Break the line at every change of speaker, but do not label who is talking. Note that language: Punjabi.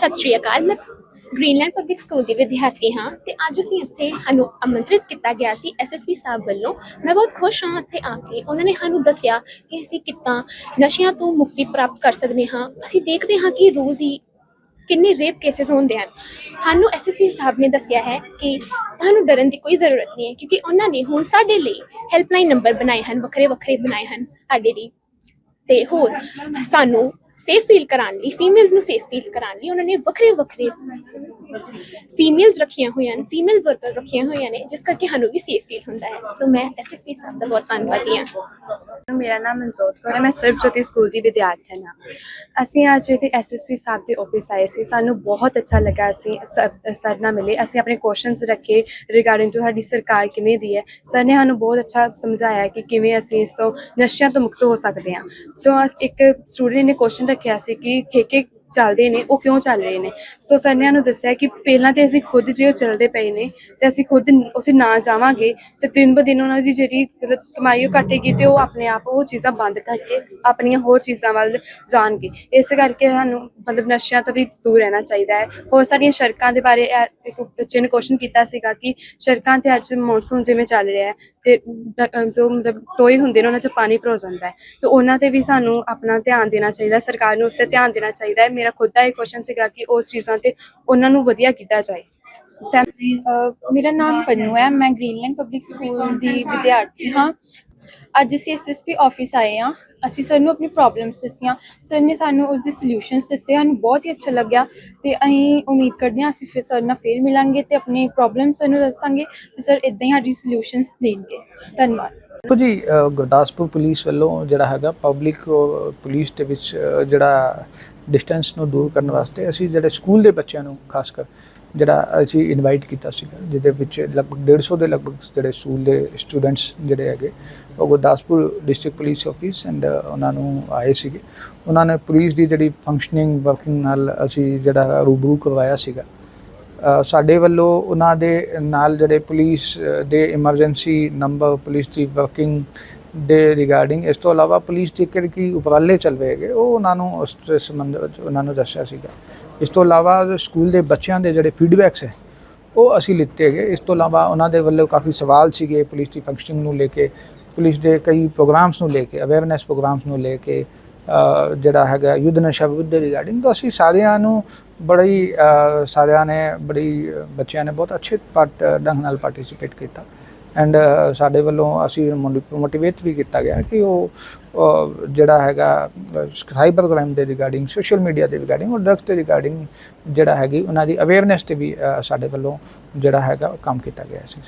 ਸਤਿ ਸ਼੍ਰੀ ਅਕਾਲ। ਮੈਂ ਗ੍ਰੀਨਲੈਂਡ ਪਬਲਿਕ ਸਕੂਲ ਦੀ ਵਿਦਿਆਰਥੀ ਹਾਂ ਤੇ ਅੱਜ ਅਸੀਂ ਇੱਥੇ ਸਾਨੂੰ ਆਮੰਤਰਿਤ ਕੀਤਾ ਗਿਆ ਸੀ ਐਸਐਸਪੀ ਸਾਹਿਬ ਵੱਲੋਂ। ਮੈਂ ਬਹੁਤ ਖੁਸ਼ ਹਾਂ ਇੱਥੇ ਆ ਕੇ ਉਹਨਾਂ ਨੇ ਸਾਨੂੰ ਦੱਸਿਆ ਕਿ ਅਸੀਂ ਕਿੱਦਾਂ ਨਸ਼ਿਆਂ ਤੋਂ ਮੁਕਤੀ ਪ੍ਰਾਪਤ ਕਰ ਸਕਦੇ ਹਾਂ। ਅਸੀਂ ਦੇਖਦੇ ਹਾਂ ਕਿ ਰੋਜ਼ ਹੀ ਕਿੰਨੇ ਰੇਪ ਕੇसेस ਹੁੰਦੇ ਹਨ। ਸਾਨੂੰ ਐਸਐਸਪੀ ਸਾਹਿਬ ਨੇ ਦੱਸਿਆ ਹੈ ਕਿ ਤੁਹਾਨੂੰ ਡਰਨ ਦੀ ਕੋਈ ਜ਼ਰੂਰਤ ਨਹੀਂ ਹੈ ਕਿਉਂਕਿ ਉਹਨਾਂ ਨੇ ਹੁਣ ਸਾਡੇ ਲਈ ਹੈਲਪਲਾਈਨ ਨੰਬਰ ਬਣਾਏ ਹਨ ਵੱਖਰੇ ਵੱਖਰੇ ਬਣਾਏ ਹਨ ਸਾਡੇ ਲਈ। ਤੇ ਹੋਰ ਸਾਨੂੰ ਸੇਫ ਫੀਲ ਕਰਾਉਣ ਲਈ ਫੀਮੇਲਸ ਨੂੰ ਸੇਫ ਫੀਲ ਕਰਾਉਣ ਲਈ ਉਹਨਾਂ ਨੇ ਵੱਖਰੇ ਵੱਖਰੇ ਫੀਮੇਲਸ ਰੱਖੀਆਂ ਹੋਈਆਂ ਹਨ ਫੀਮੇਲ ਵਰਕਰ ਰੱਖੀਆਂ ਹੋਈਆਂ ਨੇ ਜਿਸ ਕਰਕੇ ਸਾਨੂੰ ਵੀ ਸੇਫ ਫੀਲ ਹੁੰਦਾ ਹੈ ਸੋ ਮੈਂ ਐਸਐਸਪੀ ਸਾਹਿਬ ਦਾ ਬਹੁਤ ਧੰਨਵਾਦੀ ਹਾਂ
ਮੇਰਾ ਨਾਮ ਮਨਜੋਤ ਕੌਰ ਹੈ ਮੈਂ ਸਰਬਜੋਤੀ ਸਕੂਲ ਦੀ ਵਿਦਿਆਰਥਣ ਹਾਂ ਅਸੀਂ ਅੱਜ ਇੱਥੇ ਐਸਐਸਪੀ ਸਾਹਿਬ ਦੇ ਆਫਿਸ ਆਏ ਸੀ ਸਾਨੂੰ ਬਹੁਤ ਅੱਛਾ ਲੱਗਾ ਅਸੀਂ ਸਰ ਸਰ ਨਾਲ ਮਿਲੇ ਅਸੀਂ ਆਪਣੇ ਕੁਐਸਚਨਸ ਰੱਖੇ ਰਿਗਾਰਡਿੰਗ ਟੂ ਸਾਡੀ ਸਰਕਾਰ ਕਿਵੇਂ ਦੀ ਹੈ ਸਰ ਨੇ ਸਾਨੂੰ ਬਹੁਤ ਅੱਛਾ ਸਮਝਾਇਆ ਕਿ ਕਿਵੇਂ ਅਸੀਂ ਇਸ ਤੋਂ ਨਸ਼ਿਆਂ ਤੋਂ ਮੁਕਤ ਹੋ ਸਕਦੇ ਹਾਂ ਸੋ ਅਸ- ਇੱਕ ਸਟੂਡੈਂਟ ਨੇ ਕੁਐਸਚਨ ਰੱਖਿਆ ਸੀ ਕਿ ਠੇਕੇ ਚੱਲਦੇ ਨੇ, ਉਹ ਕਿਉਂ ਚੱਲ ਰਹੇ ਨੇ? ਸੋ ਸਰ ਨੇ ਸਾਨੂੰ ਦੱਸਿਆ ਕਿ ਪਹਿਲਾਂ ਤੇ ਅਸੀਂ ਖੁਦ ਜੇ ਉਹ ਚੱਲਦੇ ਪਏ ਨੇ ਤੇ ਅਸੀਂ ਖੁਦ ਉੱਥੇ ਨਾ ਜਾਵਾਂਗੇ ਤੇ ਦਿਨ ਬ ਦਿਨ ਉਹਨਾਂ ਦੀ ਜਿਹੜੀ ਮਤਲਬ ਕਮਾਈ ਉਹ ਘਟੇਗੀ ਤੇ ਉਹ ਆਪਣੇ ਆਪ ਉਹ ਚੀਜ਼ਾਂ ਬੰਦ ਕਰਕੇ ਆਪਣੀਆਂ ਹੋਰ ਚੀਜ਼ਾਂ ਵੱਲ ਜਾਣਗੇ। ਇਸ ਕਰਕੇ ਸਾਨੂੰ ਮਤਲਬ ਨਸ਼ਿਆਂ ਤੋਂ ਵੀ ਦੂਰ ਰਹਿਣਾ ਚਾਹੀਦਾ ਹੈ। ਹੋਰ ਸਾਰੀਆਂ ਸੜਕਾਂ ਦੇ ਬਾਰੇ ਇੱਕ ਬੱਚੇ ਨੇ ਕੁਐਸਚਨ ਕੀਤਾ ਸੀਗਾ ਕਿ ਸੜਕਾਂ ਤੇ ਅੱਜ ਮੌਨਸੂਨ ਜਿਵੇਂ ਚੱਲ ਰਿਹਾ ਹੈ ਤੇ ਜੋ ਮਤਲਬ ਟੋਏ ਹੁੰਦੇ ਨੇ ਉਹਨਾਂ 'ਚ ਪਾਣੀ ਭਰੋ ਜਾਂਦਾ ਹੈ। ਤੇ ਉਹਨਾਂ ਤੇ ਵੀ ਸਾਨੂੰ ਆਪਣਾ ਧਿਆਨ ਦੇਣਾ ਚਾਹੀਦਾ, ਸਰਕਾਰ ਨੂੰ ਉਸ ਤੇ ਧਿਆਨ ਦੇਣਾ ਚਾਹੀਦਾ ਹੈ। ਮੇਰਾ ਖੁਦ ਦਾ ਇਹ ਕੁਐਸਚਨ ਸੀਗਾ ਕਿ ਉਸ ਚੀਜ਼ਾਂ ਤੇ ਉਹਨਾਂ ਨੂੰ ਵਧੀਆ ਕੀਤਾ ਜਾਏ। ਥੈਂਕ
ਮੇਰਾ ਨਾਮ ਪੰਨੂ ਹੈ। ਮੈਂ ਗ੍ਰੀਨਲੈਂਡ ਪਬਲਿਕ ਸਕੂਲ ਦੀ ਵਿਦਿਆਰਥੀ ਹਾਂ। ਅੱਜ ਅਸੀਂ ਐਸਐਸਪੀ ਆਫਿਸ ਆਏ ਹਾਂ। ਅਸੀਂ ਸਰ ਨੂੰ ਆਪਣੀ ਪ੍ਰੋਬਲਮਸ ਦੱਸੀਆਂ। ਸਰ ਨੇ ਸਾਨੂੰ ਉਸ ਦੇ ਸੋਲੂਸ਼ਨਸ ਦੱਸੇ। ਸਾਨੂੰ ਬਹੁਤ ਹੀ ਅੱਛਾ ਲੱਗਿਆ ਤੇ ਅਸੀਂ ਉਮੀਦ ਕਰਦੇ ਹਾਂ ਅਸੀਂ ਫਿਰ ਸਰ ਨਾਲ ਫੇਰ ਮਿਲਾਂਗੇ ਤੇ ਆਪਣੀ ਪ੍ਰੋਬਲਮਸ ਸਰ ਨੂੰ ਦੱਸਾਂਗੇ ਤੇ ਸਰ ਇਦਾਂ ਹੀ ਸਾਡੀ ਸੋਲੂਸ਼ਨਸ ਦੇਣਗੇ। ਧੰਨਵਾਦ।
ਦੇਖੋ ਜੀ ਗੁਰਦਾਸਪੁਰ ਪੁਲਿਸ ਵੱਲੋਂ ਜਿਹੜਾ ਹੈਗਾ ਪਬਲਿਕ ਪੁਲਿਸ ਦੇ ਵਿੱਚ ਜਿਹੜਾ ਡਿਸਟੈਂਸ ਨੂੰ ਦੂਰ ਕਰਨ ਵਾਸਤੇ ਅਸੀਂ ਜਿਹੜੇ ਸਕੂਲ ਦੇ ਬੱਚਿਆਂ ਨੂੰ ਖਾਸ ਕਰ ਜਿਹੜਾ ਅਸੀਂ ਇਨਵਾਈਟ ਕੀਤਾ ਸੀਗਾ, ਜਿਹਦੇ ਵਿੱਚ ਲਗਭਗ 150 ਦੇ ਲਗਭਗ ਜਿਹੜੇ ਸਕੂਲ ਦੇ ਸਟੂਡੈਂਟਸ ਜਿਹੜੇ ਹੈਗੇ, ਉਹ Gurdaspur district police office and ਉਹਨਾਂ ਨੂੰ ਆਏ ਸੀਗੇ। ਉਹਨਾਂ ਨੇ ਪੁਲਿਸ ਦੀ ਜਿਹੜੀ ਫੰਕਸ਼ਨਿੰਗ ਵਰਕਿੰਗ ਨਾਲ ਅਸੀਂ ਜਿਹੜਾ ਰੂਬਰੂ ਕਰਵਾਇਆ ਸੀਗਾ। ਸਾਡੇ ਵੱਲੋਂ ਉਹਨਾਂ ਦੇ ਨਾਲ ਜਿਹੜੇ ਪੁਲਿਸ ਦੇ ਐਮਰਜੈਂਸੀ ਨੰਬਰ ਪੁਲਿਸ ਦੀ ਵਰਕਿੰਗ ਦੇ ਰਿਗਾਰਡਿੰਗ ਇਸ ਤੋਂ ਇਲਾਵਾ ਪੁਲਿਸ ਦੇ ਕੀ ਉਪਰਾਲੇ ਚੱਲ ਰਹੇ ਉਹ ਉਹਨਾਂ ਨੂੰ ਉਸ ਸੰਬੰਧ ਵਿੱਚ ਉਹਨਾਂ ਨੂੰ ਦੱਸਿਆ ਸੀਗਾ। ਇਸ ਤੋਂ ਇਲਾਵਾ ਸਕੂਲ ਦੇ ਬੱਚਿਆਂ ਦੇ ਜਿਹੜੇ ਫੀਡਬੈਕਸ ਹੈ, ਉਹ ਅਸੀਂ ਲਿੱਤੇ ਗਏ ਇਸ ਤੋਂ ਇਲਾਵਾ ਉਹਨਾਂ ਦੇ ਵੱਲੋਂ ਕਾਫੀ ਸਵਾਲ ਸੀਗੇ ਪੁਲਿਸ ਦੀ ਫੰਕਸ਼ਨਿੰਗ ਨੂੰ ਲੈ ਕੇ, ਪੁਲਿਸ ਦੇ ਕਈ ਪ੍ਰੋਗਰਾਮਸ ਨੂੰ ਲੈ ਕੇ ਅਵੇਅਰਨੈਸ ਪ੍ਰੋਗਰਾਮਸ ਨੂੰ ਲੈ ਕੇ ਜਿਹੜਾ ਹੈਗਾ ਯੁੱਧ ਨਸ਼ਾ ਵਿਰੁੱਧ ਦੇ ਰਿਗਾਰਡਿੰਗ ਤਾਂ ਅਸੀਂ ਸਾਰਿਆਂ ਨੂੰ ਬੜੀ ਅ, ਸਾਰਿਆਂ ਨੇ ਬੜੀ ਬੱਚਿਆਂ ਨੇ ਬਹੁਤ ਅੱਛੇ ਪਾਰਟ ਢੰਗ ਨਾਲ ਪਾਰਟਿਸਿਪੇਟ ਕੀਤਾ। ਐਂਡ ਸਾਡੇ ਵੱਲੋਂ ਅਸੀਂ ਮੋਟੀਵੇਟ ਵੀ ਕੀਤਾ ਗਿਆ ਕਿ ਉਹ ਜਿਹੜਾ ਹੈਗਾ ਸਾਈਬਰ ਕ੍ਰਾਈਮ ਦੇ ਰਿਗਾਰਡਿੰਗ ਸੋਸ਼ਲ ਮੀਡੀਆ ਦੇ ਰਿਗਾਰਡਿੰਗ ਔਰ ਡਰੱਗਸ ਦੇ ਰਿਗਾਰਡਿੰਗ ਜਿਹੜਾ ਹੈਗੀ ਉਹਨਾਂ ਦੀ ਅਵੇਅਰਨੈਸ ਤੇ ਵੀ ਸਾਡੇ ਵੱਲੋਂ ਜਿਹੜਾ ਹੈਗਾ ਕੰਮ ਕੀਤਾ ਗਿਆ ਸੀ।